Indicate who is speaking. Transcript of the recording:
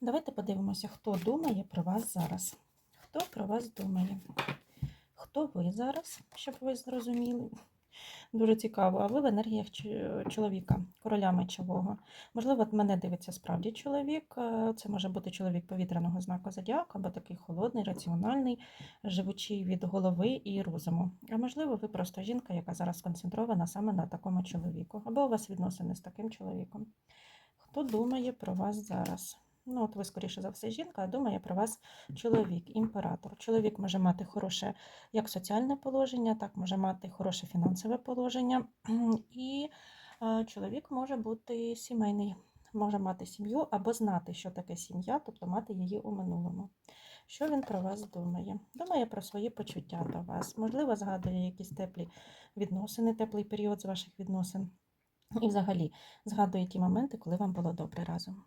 Speaker 1: Давайте подивимося, хто думає про вас зараз. Хто про вас думає? Хто ви зараз, щоб ви зрозуміли? Дуже цікаво. А ви в енергіях чоловіка, короля мечового. Можливо, мене дивиться справді чоловік. е, Це може бути чоловік повітряного знаку зодіака, або такий холодний, раціональний, живучий від голови і розуму. А можливо, ви просто жінка, яка зараз сконцентрована саме на такому чоловіку, або у вас відносини з таким чоловіком. Хто думає про вас зараз? Ну, от ви, скоріше за все, жінка, а думає про вас чоловік, імператор. Чоловік може мати хороше як соціальне положення, так може мати хороше фінансове положення. І чоловік може бути сімейний, може мати сім'ю або знати, що таке сім'я, тобто мати її у минулому. Що він про вас думає? Думає про свої почуття до вас. Можливо, згадує якісь теплі відносини, теплий період з ваших відносин. І взагалі згадує ті моменти, коли вам було добре разом.